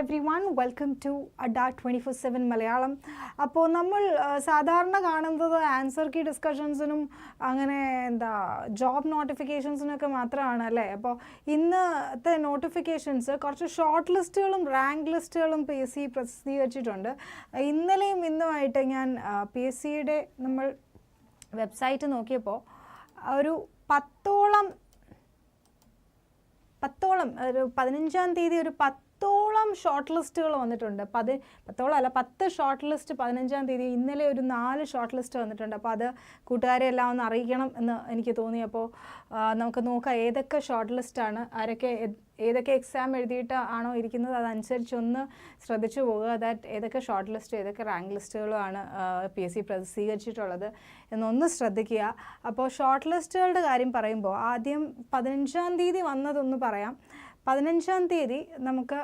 Every one welcome to അഡ twenty four seven Malayalam അപ്പോൾ നമ്മൾ സാധാരണ കാണുന്നത് ആൻസർ കീ ഡിസ്കഷൻസിനും അങ്ങനെ എന്താ ജോബ് നോട്ടിഫിക്കേഷൻസിനൊക്കെ മാത്രമാണ് അല്ലേ? അപ്പോൾ ഇന്നത്തെ നോട്ടിഫിക്കേഷൻസ് കുറച്ച് ഷോർട്ട് ലിസ്റ്റുകളും റാങ്ക് ലിസ്റ്റുകളും പി എസ് സി പ്രസിദ്ധീകരിച്ചിട്ടുണ്ട്. ഇന്നലെയും ഇന്നുമായിട്ട് ഞാൻ പി എസ് സിയുടെ നമ്മൾ വെബ്സൈറ്റ് നോക്കിയപ്പോൾ ഒരു പത്തോളം പത്തോളം ഒരു പതിനഞ്ചാം തീയതി ഒരു പത്തോളം ഷോർട്ട് ലിസ്റ്റുകൾ വന്നിട്ടുണ്ട്. പതി പത്തോളം അല്ല പത്ത് ഷോർട്ട് ലിസ്റ്റ് പതിനഞ്ചാം തീയതി ഇന്നലെ ഒരു നാല് ഷോർട്ട് ലിസ്റ്റ് വന്നിട്ടുണ്ട്. അപ്പോൾ അത് കൂട്ടുകാരെ എല്ലാം ഒന്ന് അറിയിക്കണം എന്ന് എനിക്ക് തോന്നിയപ്പോൾ നമുക്ക് നോക്കാം ഏതൊക്കെ ഷോർട്ട് ലിസ്റ്റാണ് ആരൊക്കെ ഏതൊക്കെ എക്സാം എഴുതിയിട്ട് ആണോ ഇരിക്കുന്നത് അതനുസരിച്ച് ഒന്ന് ശ്രദ്ധിച്ചു പോകുക ദാറ്റ് ഏതൊക്കെ ഷോർട്ട് ലിസ്റ്റ് ഏതൊക്കെ റാങ്ക് ലിസ്റ്റുകളുമാണ് പി എസ് സി പ്രസിദ്ധീകരിച്ചിട്ടുള്ളത് എന്നൊന്ന് ശ്രദ്ധിക്കുക. അപ്പോൾ ഷോർട്ട് ലിസ്റ്റുകളുടെ കാര്യം പറയുമ്പോൾ ആദ്യം പതിനഞ്ചാം തീയതി വന്നതൊന്ന് പറയാം. പതിനഞ്ചാം തീയതി നമുക്ക്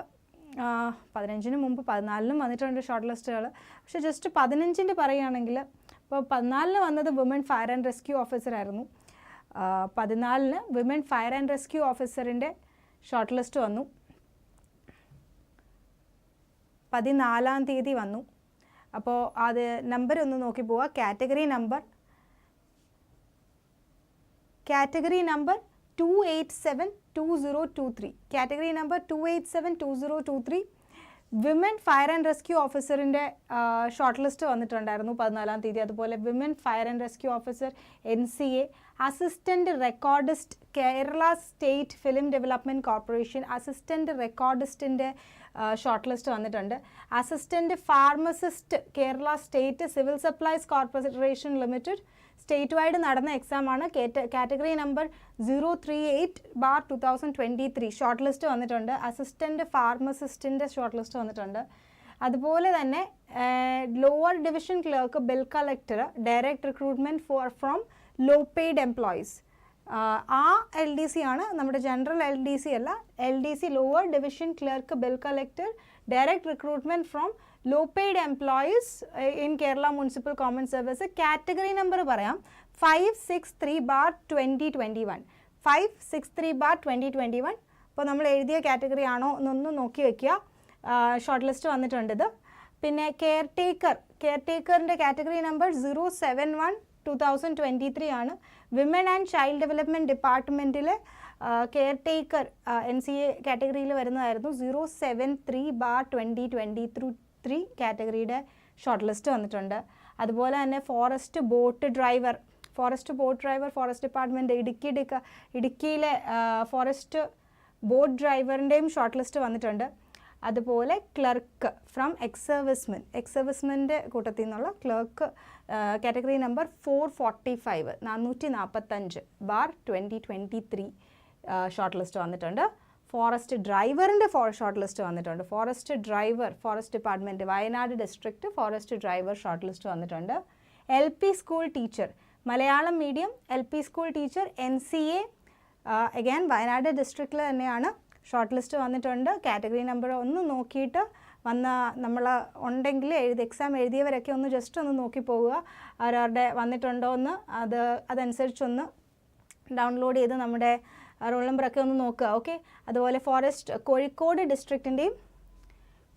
പതിനഞ്ചിന് മുമ്പ് പതിനാലിനും വന്നിട്ടുണ്ട് ഷോർട്ട് ലിസ്റ്റുകൾ പക്ഷേ ജസ്റ്റ് പതിനഞ്ചിന്റെ പറയുകയാണെങ്കിൽ ഇപ്പോൾ പതിനാലിന് വന്നത് വുമൻ ഫയർ ആൻഡ് റെസ്ക്യൂ ഓഫീസറായിരുന്നു പതിനാലിന് വിമൻ ഫയർ ആൻഡ് റെസ്ക്യൂ ഓഫീസറിന്റെ ഷോർട്ട് ലിസ്റ്റ് വന്നു. പതിനാലാം തീയതി വന്നു. അപ്പോൾ അത് നമ്പർ ഒന്ന് നോക്കി പോവുക category number category number two eight seven two zero two three category number two eight seven two zero two three women fire and rescue ഓഫീസറിന്റെ short list വന്നിട്ടുണ്ടായിരുന്നു പതിനാലാം തീയതി. അതുപോലെ women fire and rescue officer N C A assistant recordist Kerala state film development corporation assistant റെക്കോർഡിസ്റ്റിന്റെ short list വന്നിട്ടുണ്ട്. Assistant pharmacist Kerala state civil supplies corporation limited state wide നടന്ന എക്സാമാണ് category number zero three eight bar two thousand twenty three short list വന്നിട്ടുണ്ട്. Assistant ഫാർമസിസ്റ്റിന്റെ short list വന്നിട്ടുണ്ട്. അതുപോലെ തന്നെ lower division clerk bill collector direct recruitment for from low paid employees ആ L D C ആണ്. നമ്മുടെ general L D C അല്ല. L D C lower division clerk bill collector direct recruitment from low paid employees in Kerala municipal common service category number പറയാം. Five six three bar twenty twenty one five six three bar twenty twenty one അപ്പോൾ നമ്മൾ എഴുതിയ category ആണോ എന്നൊന്ന് നോക്കി വയ്ക്കുക short list വന്നിട്ടുണ്ട് ഇത്. പിന്നെ കെയർ ടേക്കർ കെയർ ടേക്കറിന്റെ category number zero seven one two thousand twenty three ആണ്. വിമൻ ആൻഡ് ചൈൽഡ് ഡെവലപ്മെന്റ് ഡിപ്പാർട്ട്മെന്റിൽ care taker N C A കാറ്റഗറിയിൽ വരുന്നതായിരുന്നു zero seven three bar twenty twenty through three കാറ്റഗറിയുടെ short list വന്നിട്ടുണ്ട്. അതുപോലെ തന്നെ forest boat driver forest boat driver forest department Idukki ഇടുക്ക ഇടുക്കിയിലെ forest boat ഡ്രൈവറിന്റെയും short list വന്നിട്ടുണ്ട്. അതുപോലെ clerk from ex servicemen ex സർവീസ്മെന്റെ കൂട്ടത്തിൽ നിന്നുള്ള clerk category number four forty five നാനൂറ്റി നാൽപ്പത്തഞ്ച് bar twenty twenty three short list വന്നിട്ടുണ്ട്. ഫോറസ്റ്റ് ഡ്രൈവറിന്റെ ഫോ ഷോർട്ട് ലിസ്റ്റ് വന്നിട്ടുണ്ട്. Forest driver forest department Wayanad district forest driver short list വന്നിട്ടുണ്ട്. L P school teacher Malayalam medium L P school teacher N C A again Wayanad ഡിസ്ട്രിക്റ്റിൽ തന്നെയാണ് short list വന്നിട്ടുണ്ട്. Category number ഒന്ന് നോക്കിയിട്ട് വന്ന നമ്മൾ ഉണ്ടെങ്കിൽ എഴുതി എക്സാം എഴുതിയവരൊക്കെ ഒന്ന് ജസ്റ്റ് ഒന്ന് നോക്കി പോവുക. അവരവരുടെ വന്നിട്ടുണ്ടോ എന്ന് അത് അതനുസരിച്ചൊന്ന് ഡൗൺലോഡ് ചെയ്ത് നമ്മുടെ റോൾ നമ്പറൊക്കെ ഒന്ന് നോക്കുക ഓക്കെ അതുപോലെ forest Kozhikode ഡിസ്ട്രിക്റ്റിന്റെയും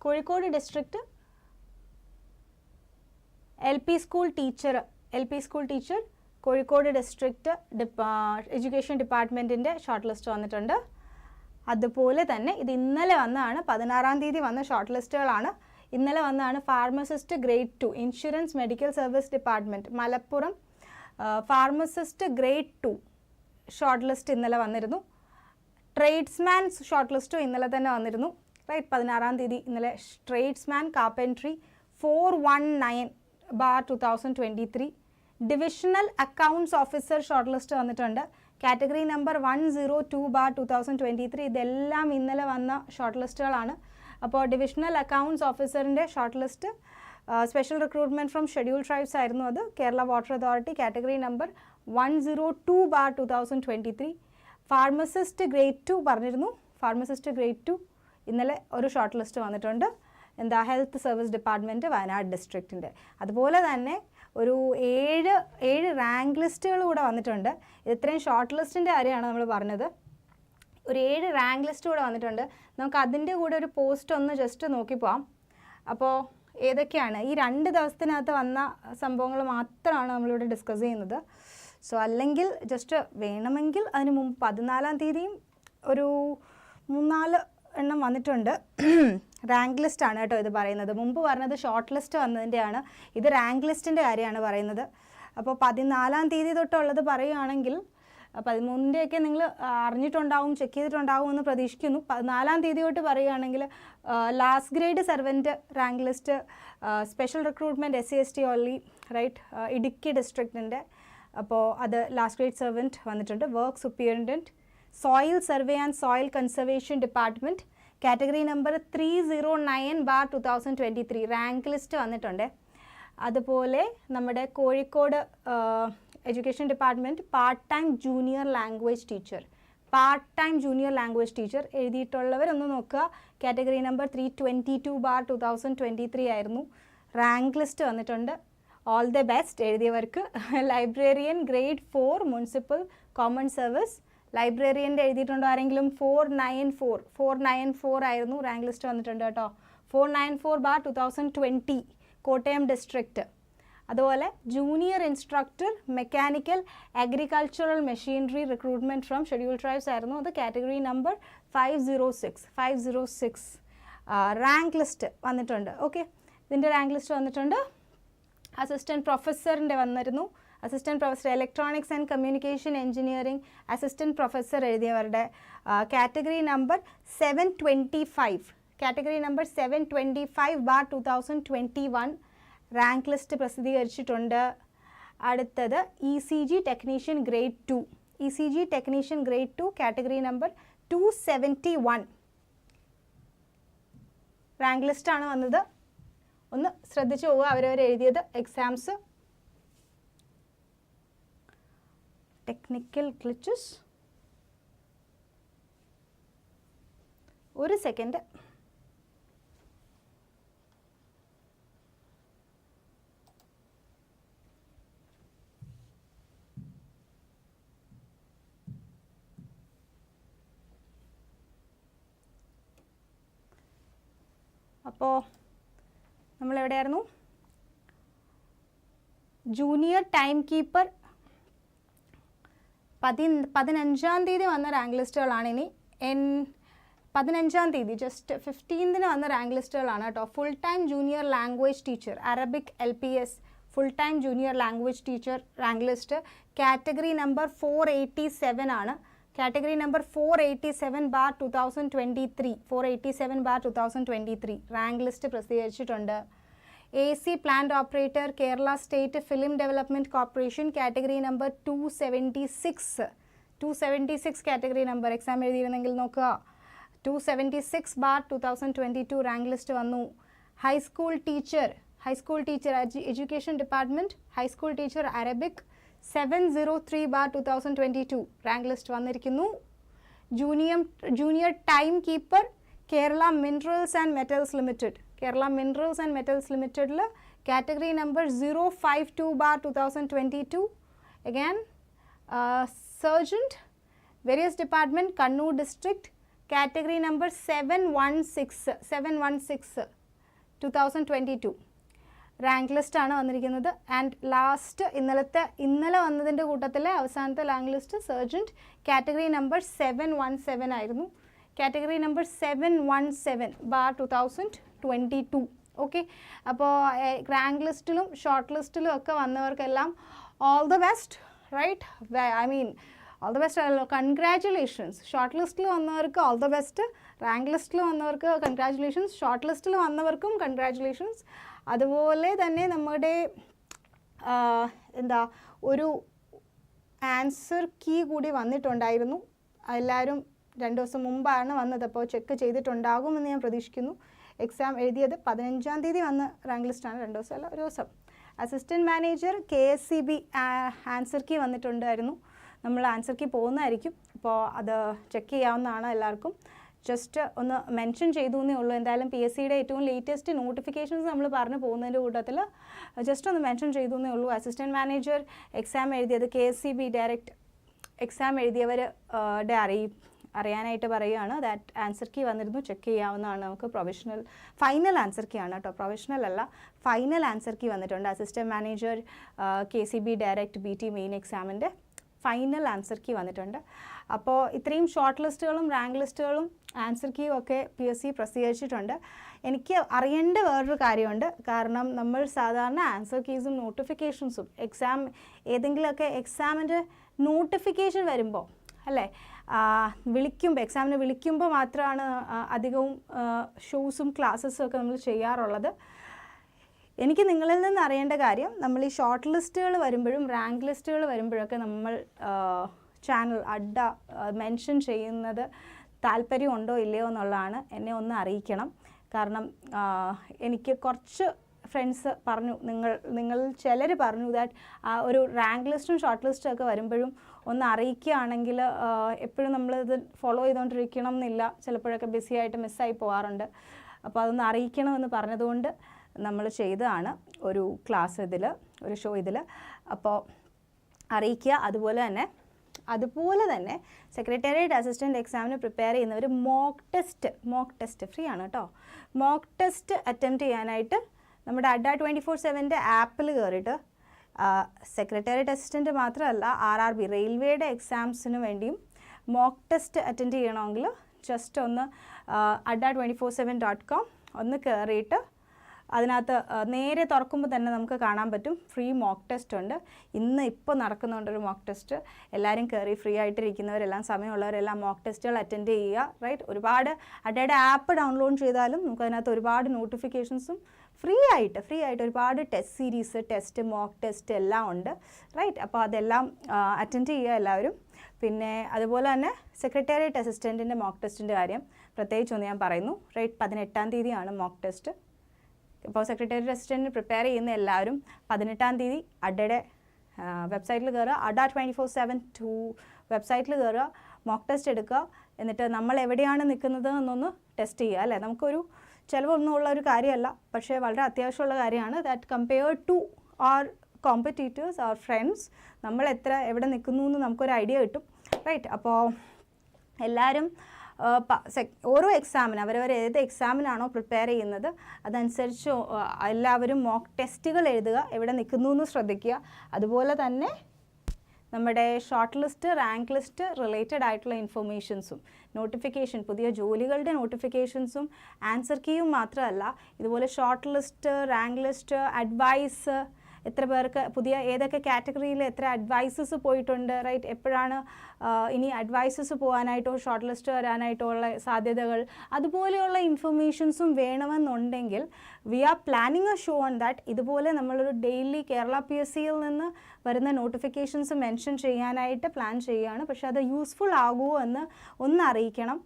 Kozhikode district L P school teacher L P school teacher Kozhikode district ഡിപ്പാ education ഡിപ്പാർട്ട്മെന്റിന്റെ ഷോർട്ട് ലിസ്റ്റ് വന്നിട്ടുണ്ട്. അതുപോലെ തന്നെ ഇത് ഇന്നലെ വന്നതാണ് പതിനാറാം തീയതി വന്ന ഷോർട്ട് ലിസ്റ്റുകളാണ് ഇന്നലെ വന്നതാണ് pharmacist grade two insurance medical service department Malappuram pharmacist grade two short list ഇന്നലെ വന്നിരുന്നു. ട്രേഡ്സ്മാൻസ് ഷോർട്ട് ലിസ്റ്റും ഇന്നലെ തന്നെ വന്നിരുന്നു. റൈറ്റ് പതിനാറാം തീയതി ഇന്നലെ tradesman carpentry four one nine bar two thousand twenty three divisional accounts officer short list വന്നിട്ടുണ്ട്. Category number one zero two bar two thousand twenty three ഇതെല്ലാം ഇന്നലെ വന്ന ഷോർട്ട് ലിസ്റ്റുകളാണ് അപ്പോൾ divisional accounts ഓഫീസറിന്റെ short list special recruitment from schedule tribes ആയിരുന്നു അത്. Kerala water authority category number one zero two bar two thousand twenty three pharmacist grade two പറഞ്ഞിരുന്നു. Pharmacist grade two ഇന്നലെ ഒരു ഷോർട്ട് ലിസ്റ്റ് വന്നിട്ടുണ്ട്. എന്താ health service department Wayanad ഡിസ്ട്രിക്റ്റിന്റെ അതുപോലെ തന്നെ ഒരു ഏഴ് ഏഴ് റാങ്ക് ലിസ്റ്റുകൾ കൂടെ വന്നിട്ടുണ്ട്. ഇത് ഇത്രയും ഷോർട്ട് ലിസ്റ്റിന്റെ കാര്യമാണ് നമ്മൾ പറഞ്ഞത്. ഒരു ഏഴ് റാങ്ക് ലിസ്റ്റ് കൂടെ വന്നിട്ടുണ്ട്. നമുക്ക് അതിന്റെ കൂടെ ഒരു പോസ്റ്റ് ഒന്ന് ജസ്റ്റ് നോക്കി പോവാം. അപ്പോൾ ഏതൊക്കെയാണ്? ഈ രണ്ട് ദിവസത്തിനകത്ത് വന്ന സംഭവങ്ങൾ മാത്രമാണ് നമ്മളിവിടെ ഡിസ്കസ് ചെയ്യുന്നത്. സോ അല്ലെങ്കിൽ ജസ്റ്റ് വേണമെങ്കിൽ അതിന് മുമ്പ് പതിനാലാം തീയതിയും ഒരു മൂന്നാൽ എണ്ണം വന്നിട്ടുണ്ട്. റാങ്ക് ലിസ്റ്റ് ആണ് കേട്ടോ ഇത് പറയുന്നത്. മുമ്പ് പറഞ്ഞത് ഷോർട്ട് ലിസ്റ്റ് വന്നതിന്റെയാണ് ഇത് റാങ്ക് ലിസ്റ്റിന്റെ കാര്യമാണ് പറയുന്നത്. അപ്പോൾ പതിനാലാം തീയതി തൊട്ടുള്ളത് പറയുകയാണെങ്കിൽ പതിമൂന്നിന്റെയൊക്കെ നിങ്ങൾ അറിഞ്ഞിട്ടുണ്ടാവും ചെക്ക് ചെയ്തിട്ടുണ്ടാവും എന്ന് പ്രതീക്ഷിക്കുന്നു. പതിനാലാം തീയതി തൊട്ട് പറയുകയാണെങ്കിൽ last grade servant rank list special recruitment S C S T only right Idukki ഡിസ്ട്രിക്റ്റിന്റെ അപ്പോൾ അത് ലാസ്റ്റ് ഗ്രേഡ് സെർവന്റ് വന്നിട്ടുണ്ട്. Work superintendent soil survey and soil conservation department category number three zero nine bar two thousand twenty three rank list വന്നിട്ടുണ്ട്. അതുപോലെ നമ്മുടെ Kozhikode education department part time junior language teacher part time junior language teacher എഴുതിയിട്ടുള്ളവരൊന്ന് നോക്കുക. Category number three twenty two bar two thousand twenty three ആയിരുന്നു. Rank list വന്നിട്ടുണ്ട്. All the best എഴുതിയവർക്ക് librarian grade four municipal common service ലൈബ്രറിയന്റെ എഴുതിയിട്ടുണ്ടോ? ആരെങ്കിലും? Four nine four four nine four ആയിരുന്നു. Rank list വന്നിട്ടുണ്ട് കേട്ടോ. Four nine four bar two thousand twenty Kottayam district അതുപോലെ junior instructor mechanical agricultural machinery recruitment from schedule tribes ആയിരുന്നു. അത് category number five zero six five zero six rank list വന്നിട്ടുണ്ട്. Okay ഇതിന്റെ rank list വന്നിട്ടുണ്ട്. Assistant പ്രൊഫസറിന്റെ വന്നിരുന്നു. Assistant professor electronics and communication engineering assistant professor എഴുതിയവരുടെ category number seven twenty five category number seven twenty five bar two thousand twenty one rank list പ്രസിദ്ധീകരിച്ചിട്ടുണ്ട്. അടുത്തത് E C G technician grade two E C G technician grade two category number two seventy one rank ലിസ്റ്റാണ് വന്നത്. ഒന്ന് ശ്രദ്ധിച്ചു പോവുക. അവരവർ എഴുതിയത് exams technical glitches ഒരു സെക്കൻഡ് അപ്പോൾ നമ്മളെവിടെയായിരുന്നു? ജൂനിയർ ടൈം കീപ്പർ പതി പതിനഞ്ചാം തീയതി വന്ന റാങ്ക് ലിസ്റ്റുകളാണ് ഇനി എൻ പതിനഞ്ചാം തീയതി ജസ്റ്റ് ഫിഫ്റ്റീൻതിന് വന്ന റാങ്ക് ലിസ്റ്റുകളാണ് കേട്ടോ. Full time junior language teacher Arabic L P S full time junior language teacher rank list category number four eighty seven ആണ്. Category number four eighty seven bar two thousand twenty three four eighty seven bar two thousand twenty three rank list പ്രസിദ്ധീകരിച്ചിട്ടുണ്ട്. A C plant operator Kerala state film development corporation category number two seventy six two seventy six category number exam എഴുതിയിരുന്നെങ്കിൽ നോക്കുക. Two seventy six bar two thousand twenty two rank list വന്നു high school teacher high school teacher education department high school teacher Arabic seven zero three bar two thousand twenty two rank list വന്നിരിക്കുന്നു. Junior junior time keeper Kerala minerals and metals limited Kerala minerals and metals ലിമിറ്റഡിൽ category number zero five two bar two thousand twenty two again sergeant various department Kannur district category number seven one six seven one six two thousand twenty two rank list ആണ് വന്നിരിക്കുന്നത്. And last ഇന്നലത്തെ ഇന്നലെ വന്നതിന്റെ കൂട്ടത്തിലെ അവസാനത്തെ rank list sergeant category number seven one seven ആയിരുന്നു. Category number seven one seven bar two thousand twenty two. Okay അപ്പോൾ rank ലിസ്റ്റിലും ഷോർട്ട് ലിസ്റ്റിലും ഒക്കെ വന്നവർക്കെല്ലാം all the best right I mean all the best congratulations short ലിസ്റ്റിൽ വന്നവർക്ക് all the best rank ലിസ്റ്റിൽ വന്നവർക്ക് congratulations short ലിസ്റ്റിൽ വന്നവർക്കും കൺഗ്രാറ്റുലേഷൻസ് അതുപോലെ തന്നെ നമ്മുടെ എന്താ ഒരു ആൻസർ കീ കൂടി വന്നിട്ടുണ്ടായിരുന്നു. എല്ലാവരും രണ്ട് ദിവസം മുമ്പാണ് വന്നത് അപ്പോൾ ചെക്ക് ചെയ്തിട്ടുണ്ടാകുമെന്ന് ഞാൻ പ്രതീക്ഷിക്കുന്നു. എക്സാം എഴുതിയത് പതിനഞ്ചാം തീയതി വന്ന റാങ്ക് ലിസ്റ്റാണ് രണ്ട് ദിവസം അല്ല ഒരു ദിവസം. Assistant manager K S C B answer key വന്നിട്ടുണ്ടായിരുന്നു. നമ്മൾ ആൻസർ കീ പോകുന്നതായിരിക്കും. അപ്പോൾ അത് ചെക്ക് ചെയ്യാവുന്നതാണ് എല്ലാവർക്കും. ജസ്റ്റ് ഒന്ന് മെൻഷൻ ചെയ്തു എന്നേ ഉള്ളൂ. എന്തായാലും പി എസ് സിയുടെ ഏറ്റവും ലേറ്റസ്റ്റ് നോട്ടിഫിക്കേഷൻസ് നമ്മൾ പറഞ്ഞു പോകുന്നതിന്റെ കൂട്ടത്തിൽ ജസ്റ്റ് ഒന്ന് മെൻഷൻ ചെയ്തു എന്നേ ഉള്ളൂ. അസിസ്റ്റന്റ് മാനേജർ എക്സാം എഴുതിയത് K S C B direct exam എഴുതിയവർ അറിയി. അറിയാനായിട്ട് പറയുകയാണ്. ദാറ്റ് ആൻസർ കീ വന്നിരുന്നു. ചെക്ക് ചെയ്യാവുന്നതാണ് നമുക്ക്. പ്രൊവിഷണൽ ഫൈനൽ ആൻസർ കീ ആണ് കേട്ടോ. പ്രൊവിഷണൽ അല്ല ഫൈനൽ ആൻസർ കീ വന്നിട്ടുണ്ട്. Assistant manager K C B direct B T main എക്സാമിന്റെ ഫൈനൽ ആൻസർ കീ വന്നിട്ടുണ്ട്. അപ്പോൾ ഇത്രയും ഷോർട്ട് ലിസ്റ്റുകളും റാങ്ക് ലിസ്റ്റുകളും ആൻസർ കീയും ഒക്കെ പി എസ് സി പ്രസിദ്ധീകരിച്ചിട്ടുണ്ട്. എനിക്ക് അറിയേണ്ട വേറൊരു കാര്യമുണ്ട്. കാരണം നമ്മൾ സാധാരണ ആൻസർ കീസും നോട്ടിഫിക്കേഷൻസും എക്സാം ഏതെങ്കിലുമൊക്കെ എക്സാമിന്റെ നോട്ടിഫിക്കേഷൻ വരുമ്പോൾ അല്ലേ? വിളിക്കുമ്പോൾ എക്സാമിന് വിളിക്കുമ്പോൾ മാത്രമാണ് അധികവും ഷൂസും ക്ലാസ്സസും ഒക്കെ നമ്മൾ ചെയ്യാറുള്ളത്. എനിക്ക് നിങ്ങളിൽ നിന്ന് അറിയേണ്ട കാര്യം നമ്മൾ ഈ ഷോർട്ട് ലിസ്റ്റുകൾ വരുമ്പോഴും റാങ്ക് ലിസ്റ്റുകൾ വരുമ്പോഴൊക്കെ നമ്മൾ ചാനൽ അഡ്ഡ മെൻഷൻ ചെയ്യുന്നത് താല്പര്യമുണ്ടോ ഇല്ലയോ എന്നുള്ളതാണ് എന്നെ ഒന്ന് അറിയിക്കണം. കാരണം എനിക്ക് കുറച്ച് ഫ്രണ്ട്സ് പറഞ്ഞു നിങ്ങൾ നിങ്ങൾ ചിലർ പറഞ്ഞു ദാറ്റ് ഒരു റാങ്ക് ലിസ്റ്റും ഷോർട്ട് ലിസ്റ്റും ഒക്കെ വരുമ്പോഴും ഒന്ന് അറിയിക്കുകയാണെങ്കിൽ എപ്പോഴും നമ്മളിത് ഫോളോ ചെയ്തുകൊണ്ടിരിക്കണം എന്നില്ല. ചിലപ്പോഴൊക്കെ ബിസി ആയിട്ട് മിസ്സായി പോകാറുണ്ട് അപ്പോൾ അതൊന്ന് അറിയിക്കണമെന്ന് പറഞ്ഞതുകൊണ്ട് നമ്മൾ ചെയ്തതാണ് ഒരു ക്ലാസ് ഇതിൽ ഒരു ഷോ ഇതിൽ. അപ്പോൾ അറിയിക്കുക. അതുപോലെ തന്നെ അതുപോലെ തന്നെ സെക്രട്ടേറിയറ്റ് അസിസ്റ്റന്റ് എക്സാമിന് പ്രിപ്പയർ ചെയ്യുന്നവർ mock test mock test free ആണ് കേട്ടോ. മോക്ക് ടെസ്റ്റ് അറ്റംപ്റ്റ് ചെയ്യാനായിട്ട് നമ്മുടെ അഡ ട്വന്റി ഫോർ സെവന്റെ ആപ്പിൽ കയറിയിട്ട് സെക്രട്ടേറിയറ്റ് അസിസ്റ്റന്റ് മാത്രമല്ല ആർ ആർ ബി റെയിൽവേയുടെ എക്സാംസിന് വേണ്ടിയും മോക്ക് ടെസ്റ്റ് അറ്റൻഡ് ചെയ്യണമെങ്കിൽ ജസ്റ്റ് ഒന്ന് Adda twenty four seven dot com ഒന്ന് കയറിയിട്ട് അതിനകത്ത് നേരെ തുറക്കുമ്പോൾ തന്നെ നമുക്ക് കാണാൻ പറ്റും. ഫ്രീ മോക്ക് ടെസ്റ്റ് ഉണ്ട്. ഇന്ന് ഇപ്പോൾ നടക്കുന്നുണ്ടൊരു മോക്ക് ടെസ്റ്റ് എല്ലാവരും കയറി ഫ്രീ ആയിട്ടിരിക്കുന്നവരെല്ലാം സമയമുള്ളവരെല്ലാം മോക്ക് ടെസ്റ്റുകൾ അറ്റൻഡ് ചെയ്യുക റൈറ്റ് ഒരുപാട് അഡയുടെ ആപ്പ് ഡൗൺലോഡ് ചെയ്താലും നമുക്ക് അതിനകത്ത് ഒരുപാട് നോട്ടിഫിക്കേഷൻസും ഫ്രീ ആയിട്ട് ഫ്രീ ആയിട്ട് ഒരുപാട് test series test mock test എല്ലാം ഉണ്ട്. റൈറ്റ് അപ്പോൾ അതെല്ലാം അറ്റൻഡ് ചെയ്യുക എല്ലാവരും. പിന്നെ അതുപോലെ തന്നെ സെക്രട്ടേറിയറ്റ് അസിസ്റ്റന്റിന്റെ മോക്ക് ടെസ്റ്റിന്റെ കാര്യം പ്രത്യേകിച്ചൊന്ന് ഞാൻ പറയുന്നു. റൈറ്റ് പതിനെട്ടാം തീയതിയാണ് മോക്ക് ടെസ്റ്റ് ഇപ്പോൾ സെക്രട്ടേറിയറ്റ് അസിസ്റ്റന്റ് പ്രിപ്പയർ ചെയ്യുന്ന എല്ലാവരും പതിനെട്ടാം തീയതി അഡയുടെ വെബ്സൈറ്റിൽ കയറുക Adda twenty four seven two വെബ്സൈറ്റിൽ കയറുക മോക്ക് ടെസ്റ്റ് എടുക്കുക. എന്നിട്ട് നമ്മൾ എവിടെയാണ് നിൽക്കുന്നത് എന്നൊന്ന് ടെസ്റ്റ് ചെയ്യുക അല്ലേ? നമുക്കൊരു ചിലവൊന്നും ഉള്ള ഒരു കാര്യമല്ല. പക്ഷേ വളരെ അത്യാവശ്യമുള്ള കാര്യമാണ്. That compare to our competitors our friends നമ്മൾ എത്ര എവിടെ നിൽക്കുന്നു എന്ന് നമുക്കൊരു ഐഡിയ കിട്ടും. റൈറ്റ് അപ്പോൾ എല്ലാവരും ഓരോ എക്സാമിന് അവരവർ ഏത് എക്സാമിനാണോ പ്രിപ്പയർ ചെയ്യുന്നത് അതനുസരിച്ച് എല്ലാവരും മോക്ക് ടെസ്റ്റുകൾ എഴുതുക എവിടെ നിൽക്കുന്നു എന്ന് ശ്രദ്ധിക്കുക. അതുപോലെ തന്നെ നമ്മുടെ short list rank list related ആയിട്ടുള്ള ഇൻഫർമേഷൻസും നോട്ടിഫിക്കേഷൻ പുതിയ ജോലികളുടെ നോട്ടിഫിക്കേഷൻസും ആൻസർ കീയും മാത്രമല്ല ഇതുപോലെ short list rank list advice എത്ര പേർക്ക് പുതിയ ഏതൊക്കെ കാറ്റഗറിയിൽ എത്ര അഡ്വൈസസ് പോയിട്ടുണ്ട് റൈറ്റ് എപ്പോഴാണ് ഇനി അഡ്വൈസസ് പോകാനായിട്ടോ ഷോർട്ട് ലിസ്റ്റ് വരാനായിട്ടോ ഉള്ള സാധ്യതകൾ അതുപോലെയുള്ള ഇൻഫർമേഷൻസും വേണമെന്നുണ്ടെങ്കിൽ we are planning a show on that ഇതുപോലെ നമ്മളൊരു ഡെയിലി കേരള പി എസ് സിയിൽ നിന്ന് വരുന്ന നോട്ടിഫിക്കേഷൻസ് മെൻഷൻ ചെയ്യാനായിട്ട് പ്ലാൻ ചെയ്യുകയാണ്. പക്ഷേ അത് യൂസ്ഫുൾ ആകുമോ എന്ന് ഒന്ന് അറിയിക്കണം.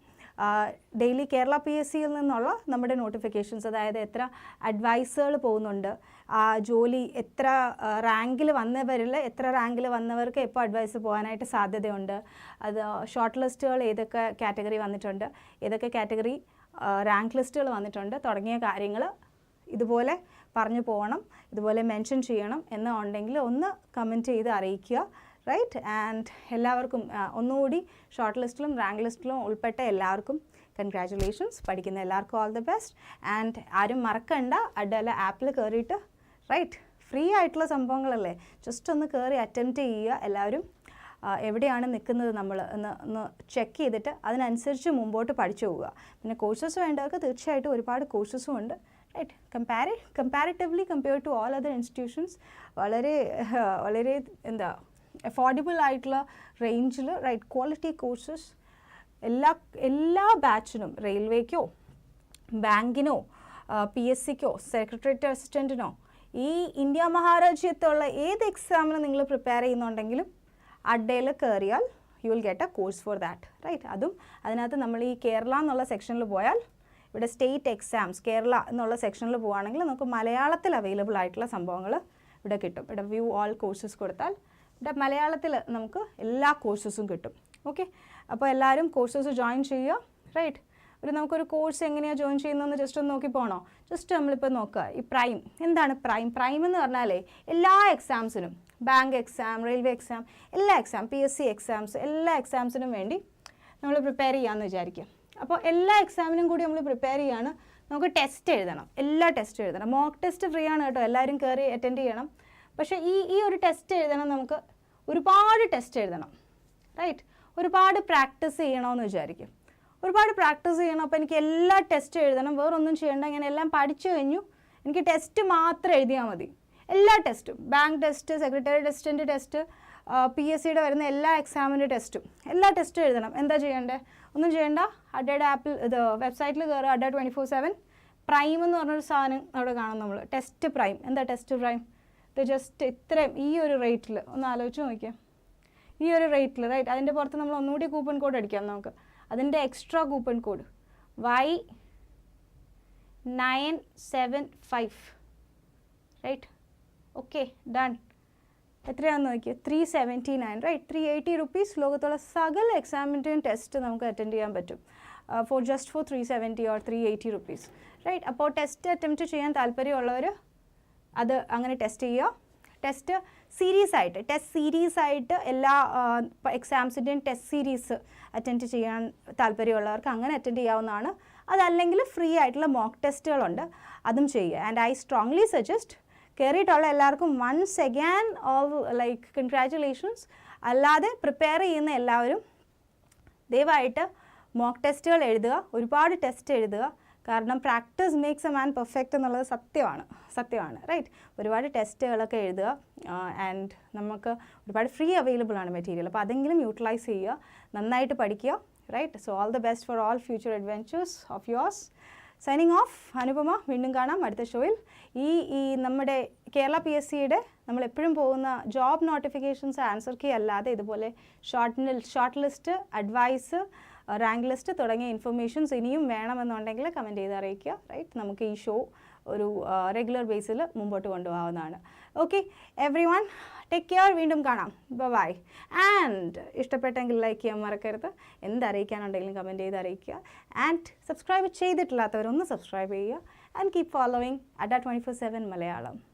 ഡെയിലി കേരള പി എസ് സിയിൽ നിന്നുള്ള നമ്മുടെ നോട്ടിഫിക്കേഷൻസ് അതായത് എത്ര അഡ്വൈസുകൾ പോകുന്നുണ്ട്. ആ ജോലി എത്ര റാങ്കിൽ വന്നവരിൽ എത്ര റാങ്കിൽ വന്നവർക്ക് എപ്പോൾ അഡ്വൈസ് പോകാനായിട്ട് സാധ്യതയുണ്ട്? അത് ഷോർട്ട് ലിസ്റ്റുകൾ ഏതൊക്കെ കാറ്റഗറി വന്നിട്ടുണ്ട്? ഏതൊക്കെ കാറ്റഗറി റാങ്ക് ലിസ്റ്റുകൾ വന്നിട്ടുണ്ട്? തുടങ്ങിയ കാര്യങ്ങൾ ഇതുപോലെ പറഞ്ഞു പോകണം ഇതുപോലെ മെൻഷൻ ചെയ്യണം എന്നുണ്ടെങ്കിൽ ഒന്ന് കമന്റ് ചെയ്ത് അറിയിക്കുക. റൈറ്റ്? ആൻഡ് എല്ലാവർക്കും ഒന്നുകൂടി ഷോർട്ട് ലിസ്റ്റിലും റാങ്ക് ലിസ്റ്റിലും ഉൾപ്പെട്ട എല്ലാവർക്കും കൺഗ്രാറ്റുലേഷൻസ് പഠിക്കുന്ന എല്ലാവർക്കും ഓൾ ദി ബെസ്റ്റ്. ആൻഡ് ആരും മറക്കണ്ട അഡല ആപ്പിൽ കയറിയിട്ട് റൈറ്റ് ഫ്രീ ആയിട്ടുള്ള സംഭവങ്ങളല്ലേ? ജസ്റ്റ് ഒന്ന് കയറി അറ്റംപ്റ്റ് ചെയ്യുക. എല്ലാവരും എവിടെയാണ് നിൽക്കുന്നത് നമ്മൾ? എന്ന് ഒന്ന് ചെക്ക് ചെയ്തിട്ട് അതിനനുസരിച്ച് മുമ്പോട്ട് പഠിച്ചു പോവുക. പിന്നെ കോഴ്സസ് വേണ്ടവർക്ക് തീർച്ചയായിട്ടും ഒരുപാട് കോഴ്സസും ഉണ്ട്. Right കമ്പാരി comparatively compare to all other institutions വളരെ വളരെ എന്താ അഫോർഡബിൾ ആയിട്ടുള്ള റേഞ്ചിൽ റൈറ്റ് ക്വാളിറ്റി കോഴ്സസ് എല്ലാ എല്ലാ ബാച്ചിനും റെയിൽവേക്കോ ബാങ്കിനോ പി എസ് സിക്കോ സെക്രട്ടറിയേറ്റ് അസിസ്റ്റന്റിനോ ഈ ഇന്ത്യ മഹാരാജ്യത്തുള്ള ഏത് എക്സാമിന് നിങ്ങൾ പ്രിപ്പയർ ചെയ്യുന്നുണ്ടെങ്കിലും അഡ്ഡയിൽ കയറിയാൽ you will get a course for that right അതും അതിനകത്ത് നമ്മൾ ഈ കേരള എന്നുള്ള സെക്ഷനിൽ പോയാൽ ഇവിടെ സ്റ്റേറ്റ് എക്സാംസ് കേരള എന്നുള്ള സെക്ഷനിൽ പോവുകയാണെങ്കിൽ നമുക്ക് മലയാളത്തിൽ അവൈലബിൾ ആയിട്ടുള്ള സംഭവങ്ങൾ ഇവിടെ കിട്ടും. ഇവിടെ വ്യൂ ഓൾ കോഴ്സസ് കൊടുത്താൽ ഇവിടെ മലയാളത്തിൽ നമുക്ക് എല്ലാ കോഴ്സസും കിട്ടും. ഓക്കെ അപ്പോൾ എല്ലാവരും കോഴ്സസ് ജോയിൻ ചെയ്യുക റൈറ്റ് ഒരു നമുക്കൊരു കോഴ്സ് എങ്ങനെയാണ് ജോയിൻ ചെയ്യുന്നതെന്ന് ജസ്റ്റ് ഒന്ന് നോക്കി പോകണോ ജസ്റ്റ് നമ്മളിപ്പോൾ നോക്കുക ഈ പ്രൈം എന്താണ് പ്രൈം പ്രൈം എന്ന് പറഞ്ഞാലേ എല്ലാ എക്സാംസിനും ബാങ്ക് എക്സാം റെയിൽവേ എക്സാം എല്ലാ exam P S C exams എല്ലാ എക്സാംസിനും വേണ്ടി നമ്മൾ പ്രിപ്പയർ ചെയ്യാമെന്ന് വിചാരിക്കും. അപ്പോൾ എല്ലാ എക്സാമിനും കൂടി നമ്മൾ പ്രിപ്പയർ ചെയ്യാണ്. നമുക്ക് ടെസ്റ്റ് എഴുതണം. എല്ലാ ടെസ്റ്റും എഴുതണം. മോക്ക് ടെസ്റ്റ് ഫ്രീ ആണ് കേട്ടോ. എല്ലാവരും കയറി അറ്റൻഡ് ചെയ്യണം. പക്ഷേ ഈ ഈ ഒരു ടെസ്റ്റ് എഴുതണം നമുക്ക് ഒരുപാട് ടെസ്റ്റ് എഴുതണം. റൈറ്റ് ഒരുപാട് പ്രാക്ടീസ് ചെയ്യണമെന്ന് വിചാരിക്കും. ഒരുപാട് പ്രാക്ടീസ് ചെയ്യണം. അപ്പോൾ എനിക്ക് എല്ലാ ടെസ്റ്റ് എഴുതണം. വേറൊന്നും ചെയ്യണ്ട. ഞാൻ എല്ലാം പഠിച്ചു കഴിഞ്ഞു. എനിക്ക് ടെസ്റ്റ് മാത്രം എഴുതിയാൽ മതി. എല്ലാ ടെസ്റ്റും ബാങ്ക് ടെസ്റ്റ് സെക്രട്ടറി ടെസ്റ്റിന്റെ ടെസ്റ്റ് പി എസ് സിയുടെ വരുന്ന എല്ലാ എക്സാമിന്റെ ടെസ്റ്റും എല്ലാ ടെസ്റ്റും എഴുതണം. എന്താ ചെയ്യേണ്ടത് ഒന്നും ചെയ്യേണ്ട. അഡയുടെ ആപ്പിൽ ഇത് വെബ്സൈറ്റിൽ കയറുക Adda twenty four seven prime എന്ന് പറഞ്ഞൊരു സാധനം അവിടെ കാണും നമ്മൾ ടെസ്റ്റ് പ്രൈം എന്താ ടെസ്റ്റ് പ്രൈം ഇത് ജസ്റ്റ് ഇത്രയും ഈ ഒരു റേറ്റിൽ ഒന്ന് ആലോചിച്ച് നോക്കിയാൽ ഈ ഒരു റേറ്റിൽ റൈറ്റ് അതിന്റെ പുറത്ത് നമ്മൾ ഒന്നുകൂടി കൂപ്പൺ കോഡ് അടിക്കാം നമുക്ക്. അതിന്റെ extra coupon code Y nine seven five right okay done എത്രയാണെന്ന് നോക്കിയത് three seventy nine right three eighty rupees ലോകത്തുള്ള സകല എക്സാമിന്റെയും ടെസ്റ്റ് നമുക്ക് അറ്റൻഡ് ചെയ്യാൻ പറ്റും. For just for three seventy or three eighty rupees right അപ്പോൾ ടെസ്റ്റ് അറ്റംപ്റ്റ് ചെയ്യാൻ താല്പര്യമുള്ളവർ അത് അങ്ങനെ ടെസ്റ്റ് ചെയ്യുക. ടെസ്റ്റ് സീരീസ് ആയിട്ട് ടെസ്റ്റ് സീരീസ് ആയിട്ട് എല്ലാ എക്സാംസിന്റെയും ടെസ്റ്റ് സീരീസ് അറ്റൻഡ് ചെയ്യാൻ താല്പര്യമുള്ളവർക്ക് അങ്ങനെ അറ്റൻഡ് ചെയ്യാവുന്നതാണ്. അതല്ലെങ്കിൽ ഫ്രീ ആയിട്ടുള്ള മോക്ക് ടെസ്റ്റുകളുണ്ട് അതും ചെയ്യുക. ആൻഡ് ഐ സ്ട്രോങ്ലി സജസ്റ്റ് കയറിയിട്ടുള്ള എല്ലാവർക്കും once again all like congratulations അല്ലാതെ പ്രിപ്പയർ ചെയ്യുന്ന എല്ലാവരും ദയവായിട്ട് മോക്ക് ടെസ്റ്റുകൾ എഴുതുക ഒരുപാട് ടെസ്റ്റ് എഴുതുക. കാരണം practice makes a man perfect എന്നുള്ളത് സത്യമാണ്. സത്യമാണ് റൈറ്റ് ഒരുപാട് ടെസ്റ്റുകളൊക്കെ എഴുതുക ആൻഡ് നമുക്ക് ഒരുപാട് ഫ്രീ അവൈലബിൾ ആണ് മെറ്റീരിയൽ അപ്പോൾ അതെങ്കിലും യൂട്ടിലൈസ് ചെയ്യുക നന്നായിട്ട് പഠിക്കുക right so all the best for all future adventures of yours signing off Anupama വീണ്ടും കാണാം അടുത്ത ഷോയിൽ ഈ ഈ നമ്മുടെ കേരള പി എസ് സിയുടെ നമ്മൾ എപ്പോഴും പോകുന്ന ജോബ് നോട്ടിഫിക്കേഷൻസ് ആൻസർ കീ അല്ലാതെ ഇതുപോലെ short short list advice rank list തുടങ്ങിയ ഇൻഫർമേഷൻസ് ഇനിയും വേണമെന്നുണ്ടെങ്കിൽ കമന്റ് ചെയ്ത് അറിയിക്കുക. റൈറ്റ് നമുക്ക് ഈ ഷോ ഒരു റെഗുലർ ബേസിൽ മുമ്പോട്ട് കൊണ്ടുപോകാവുന്നതാണ്. Okay everyone take care വീണ്ടും കാണാം. ബൈ ആൻഡ് ഇഷ്ടപ്പെട്ടെങ്കിൽ ലൈക്ക് ചെയ്യാൻ മറക്കരുത്. എന്തറിയിക്കാനുണ്ടെങ്കിലും കമന്റ് ചെയ്ത് അറിയിക്കുക. ആൻഡ് സബ്സ്ക്രൈബ് ചെയ്തിട്ടില്ലാത്തവരൊന്ന് സബ്സ്ക്രൈബ് ചെയ്യുക. ആൻഡ് കീപ് ഫോളോയിങ് അഡ ട്വന്റി ഫോർ സെവൻ മലയാളം.